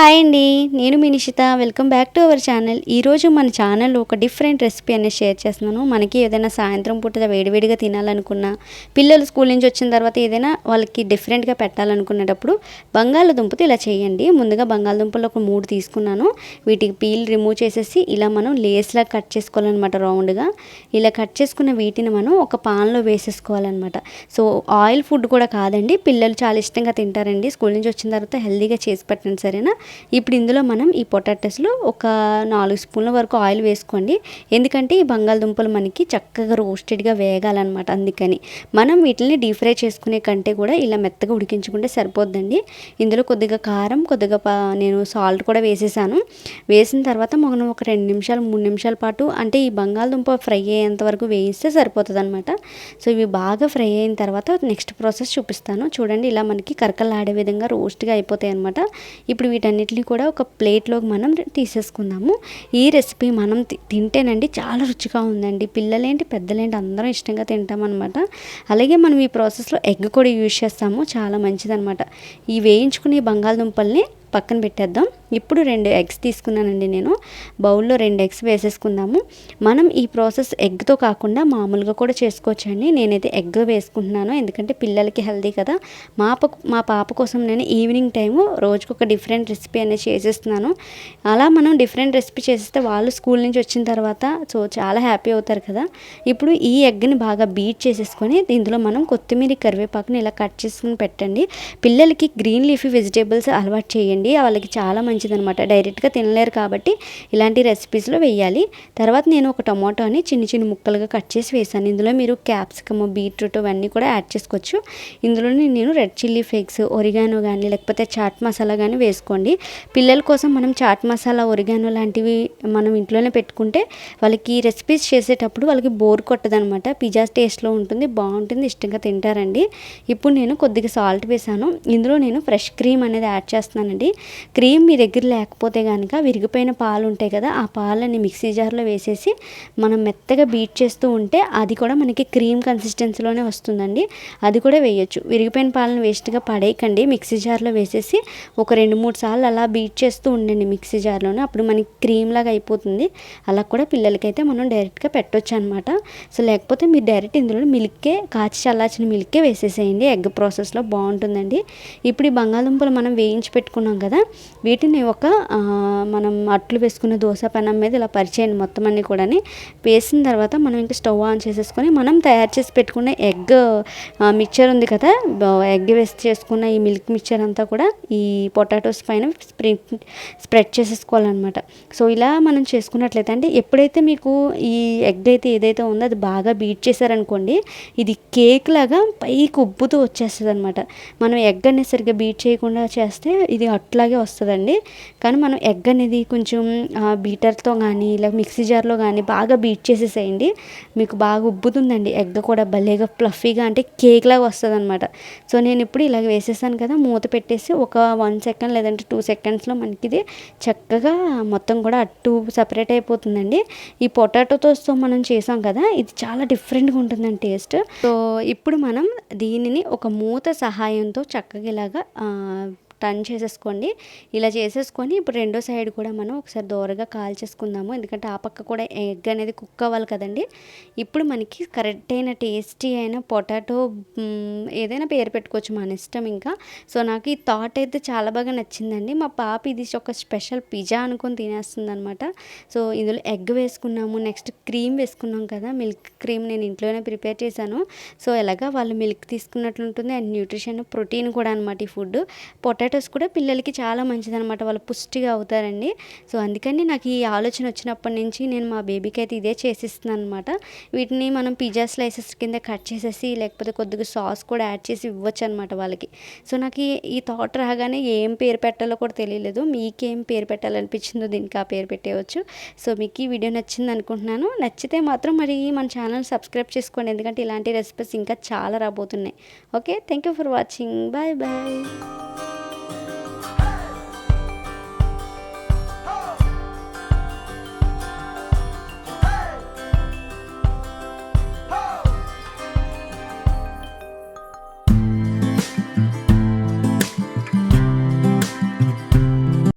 Hi అండి నేను మీ Nishitha. Welcome back to our channel ఈరోజు మన ఛానల్లో ఒక డిఫరెంట్ రెసిపీ అనేది షేర్ చేస్తున్నాను. మనకి ఏదైనా సాయంత్రం పూట వేడివేడిగా తినాలనుకున్నా పిల్లలు స్కూల్ నుంచి వచ్చిన తర్వాత ఏదైనా వాళ్ళకి డిఫరెంట్గా పెట్టాలనుకునేటప్పుడు బంగాళదుంపతో ఇలా చేయండి. ముందుగా బంగాళదుంపలు ఒక మూడు తీసుకున్నాను. వీటికి పీల్ రిమూవ్ చేసేసి ఇలా మనం లేస్లా కట్ చేసుకోవాలన్నమాట రౌండ్గా ఇలా కట్ చేసుకున్న వీటిని మనం ఒక పాన్లో వేసేసుకోవాలన్నమాట. సో ఆయిల్ ఫుడ్ కూడా కాదండి పిల్లలు చాలా ఇష్టంగా తింటారండి. స్కూల్ నుంచి వచ్చిన తర్వాత హెల్తీగా చేసి పెట్టండి సరేనా? ఇప్పుడు ఇందులో మనం ఈ పొటాటోస్లో ఒక నాలుగు స్పూన్ల వరకు ఆయిల్ వేసుకోండి. ఎందుకంటే ఈ బంగాళదుంపలు మనకి చక్కగా రోస్టెడ్గా వేగాలన్నమాట అందుకని. మనం వీటిని డీప్ ఫ్రై చేసుకునే కంటే కూడా ఇలా మెత్తగా ఉడికించుకుంటే సరిపోద్దండి. ఇందులో కొద్దిగా కారం కొద్దిగా నేను సాల్ట్ కూడా వేసేసాను. వేసిన తర్వాత మనం ఒక రెండు నిమిషాలు మూడు నిమిషాల పాటు అంటే ఈ బంగాళదుంప ఫ్రై అయ్యేంత వరకు వేయిస్తే సరిపోతుంది అనమాట సో ఇవి బాగా ఫ్రై అయిన తర్వాత నెక్స్ట్ ప్రాసెస్ చూపిస్తాను. చూడండి ఇలా మనకి కరకలాడే విధంగా రోస్ట్గా అయిపోతాయి అనమాట ఇప్పుడు వీటన్ని వీటన్నిటిని కూడా ఒక ప్లేట్లోకి మనం తీసేసుకుందాము. ఈ రెసిపీ మనం తి- తింటేనండి చాలా రుచిగా ఉందండి. పిల్లలేంటి పెద్దలేంటి అందరం ఇష్టంగా తింటామన్నమాట. అలాగే మనం ఈ ప్రాసెస్లో ఎగ్ కూడా యూజ్ చేస్తాము. చాలా మంచిదన్నమాట. ఈ వేయించుకునే బంగాళదుంపల్ని పక్కన పెట్టేద్దాం. ఇప్పుడు రెండు ఎగ్స్ తీసుకున్నానండి నేను. బౌల్లో రెండు ఎగ్స్ వేసేసుకుందాము. మనం ఈ ప్రాసెస్ ఎగ్తో కాకుండా మామూలుగా కూడా చేసుకోవచ్చండి. నేనైతే ఎగ్ వేసుకుంటున్నాను. ఎందుకంటే పిల్లలకి హెల్దీ కదా. మా మా పాప కోసం నేను ఈవినింగ్ టైము రోజుకు ఒక డిఫరెంట్ రెసిపీ అనేది చేసేస్తున్నాను. అలా మనం డిఫరెంట్ రెసిపీ చేసేస్తే వాళ్ళు స్కూల్ నుంచి వచ్చిన తర్వాత సో చాలా హ్యాపీ అవుతారు కదా. ఇప్పుడు ఈ ఎగ్ని బాగా బీట్ చేసేసుకొని ఇందులో మనం కొత్తిమీర కరివేపాకుని ఇలా కట్ చేసుకుని పెట్టండి. పిల్లలకి గ్రీన్ లీఫీ వెజిటేబుల్స్ అలవాటు చేయండి. వాళ్ళకి చాలా మంచి మంచిదనమాట డైరెక్ట్గా తినలేరు కాబట్టి ఇలాంటి రెసిపీస్లో వేయాలి తర్వాత నేను ఒక టమాటోని చిన్న చిన్న ముక్కలుగా కట్ చేసి వేసాను. ఇందులో మీరు క్యాప్సికమ్ బీట్రూట్ అవన్నీ కూడా యాడ్ చేసుకోవచ్చు. ఇందులోనే నేను రెడ్ చిల్లీ ఫ్లేక్స్ ఒరిగానో కానీ లేకపోతే చాట్ మసాలా కానీ వేసుకోండి. పిల్లల కోసం మనం చాట్ మసాలా ఒరిగానో లాంటివి మనం ఇంట్లోనే పెట్టుకుంటే వాళ్ళకి రెసిపీస్ చేసేటప్పుడు వాళ్ళకి బోర్ కొట్టదనమాట పిజ్జా టేస్ట్లో ఉంటుంది బాగుంటుంది ఇష్టంగా తింటారండి. ఇప్పుడు నేను కొద్దిగా సాల్ట్ వేసాను. ఇందులో నేను ఫ్రెష్ క్రీమ్ అనేది యాడ్ చేస్తున్నానండి. క్రీమ్ మీ దగ్గర దగ్గర లేకపోతే కనుక విరిగిపోయిన పాలు ఉంటాయి కదా ఆ పాలని మిక్సీ జార్లో వేసేసి మనం మెత్తగా బీట్ చేస్తూ ఉంటే అది కూడా మనకి క్రీమ్ కన్సిస్టెన్సీలోనే వస్తుందండి. అది కూడా వేయొచ్చు. విరిగిపోయిన పాలను వేస్ట్గా పడేయకండి. మిక్సీ జార్లో వేసేసి ఒక రెండు మూడు సార్లు అలా బీట్ చేస్తూ ఉండండి మిక్సీ జార్లోనే. అప్పుడు మనకి క్రీమ్ లాగా అయిపోతుంది. అలా కూడా పిల్లలకైతే మనం డైరెక్ట్గా పెట్టొచ్చు అనమాట సో లేకపోతే మీరు డైరెక్ట్ ఇందులో మిల్కే కాచి చల్లార్చిన మిల్కే వేసేసేయండి. ఎగ్ ప్రాసెస్లో బాగుంటుందండి. ఇప్పుడు ఈ బంగాళదుంపలు మనం వేయించి పెట్టుకున్నాం కదా వీటిని ఒక మనం అట్లు వేసుకున్న దోశ పెనం మీద ఇలా పరిచేయండి మొత్తం అన్ని కూడా వేసిన తర్వాత మనం ఇంకా స్టవ్ ఆన్ చేసేసుకొని మనం తయారు చేసి పెట్టుకున్న ఎగ్ మిక్చర్ ఉంది కదా ఎగ్ వేసి చేసుకున్న ఈ మిల్క్ మిక్చర్ అంతా కూడా ఈ పొటాటోస్ పైన స్ప్రింట్ స్ప్రెడ్ చేసేసుకోవాలన్నమాట. సో ఇలా మనం చేసుకున్నట్లయితే అంటే ఎప్పుడైతే మీకు ఈ ఎగ్ అయితే ఏదైతే ఉందో అది బాగా బీట్ చేశారనుకోండి ఇది కేక్ లాగా పైకి ఉబ్బుతూ వచ్చేస్తుంది అనమాట మనం ఎగ్ అనేది సరిగ్గా బీట్ చేయకుండా చేస్తే ఇది అట్లాగే వస్తుందండి. కానీ మనం ఎగ్ అనేది కొంచెం బీటర్తో కానీ ఇలా మిక్సీ జార్లో కానీ బాగా బీట్ చేసేసేయండి. మీకు బాగా ఉబ్బుతుందండి. ఎగ్ కూడా భలేగా ఫ్లఫీగా అంటే కేక్ లాగా వస్తుంది అనమాట సో నేను ఇప్పుడు ఇలాగ వేసేసాను కదా మూత పెట్టేసి ఒక వన్ సెకండ్ లేదంటే టూ సెకండ్స్లో మనకి ఇది చక్కగా మొత్తం కూడా అట్టు సపరేట్ అయిపోతుందండి. ఈ పొటాటోతో మనం చేసాం కదా ఇది చాలా డిఫరెంట్గా ఉంటుందండి టేస్ట్. సో ఇప్పుడు మనం దీనిని ఒక మూత సహాయంతో చక్కగా ఇలాగా టర్న్ చేసేసుకోండి. ఇలా చేసేసుకొని ఇప్పుడు రెండో సైడ్ కూడా మనం ఒకసారి దోరగా కాల్చేసుకుందాము. ఎందుకంటే ఆ పక్క కూడా ఎగ్ అనేది కుక్ అవ్వాలి కదండి. ఇప్పుడు మనకి కరెక్ట్ అయిన టేస్టీ అయిన పొటాటో ఏదైనా పేరు పెట్టుకోవచ్చు మన ఇష్టం ఇంకా. సో నాకు ఈ థాట్ అయితే చాలా బాగా నచ్చిందండి. మా పాప ఇది ఒక స్పెషల్ పిజ్జా అనుకొని తినేస్తుంది అనమాట సో ఇందులో ఎగ్ వేసుకున్నాము నెక్స్ట్ క్రీమ్ వేసుకున్నాం కదా మిల్క్ క్రీమ్ నేను ఇంట్లోనే ప్రిపేర్ చేశాను. సో ఎలాగా వాళ్ళు మిల్క్ తీసుకున్నట్లు ఉంటుంది అండ్ న్యూట్రిషన్ ప్రోటీన్ కూడా అనమాట ఈ ఫుడ్. పొటాటో పొటాటోస్ కూడా పిల్లలకి చాలా మంచిదనమాట వాళ్ళు పుష్టిగా అవుతారండి. సో అందుకని నాకు ఈ ఆలోచన వచ్చినప్పటి నుంచి నేను మా బేబీకి అయితే ఇదే చేసిస్తున్నాను అనమాట వీటిని మనం పిజ్జా స్లైసెస్ కింద కట్ చేసేసి లేకపోతే కొద్దిగా సాస్ కూడా యాడ్ చేసి ఇవ్వచ్చు అనమాట వాళ్ళకి. సో నాకు ఈ ఈ థాట్ రాగానే ఏం పేరు పెట్టాలో కూడా తెలియలేదు. మీకేం పేరు పెట్టాలనిపించిందో దీనికి ఆ పేరు పెట్టేయవచ్చు. సో మీకు ఈ వీడియో నచ్చింది అనుకుంటున్నాను. నచ్చితే మాత్రం మరి మన ఛానల్ సబ్స్క్రైబ్ చేసుకోండి. ఎందుకంటే ఇలాంటి రెసిపీస్ ఇంకా చాలా రాబోతున్నాయి. Okay? Thank you for watching. Bye bye.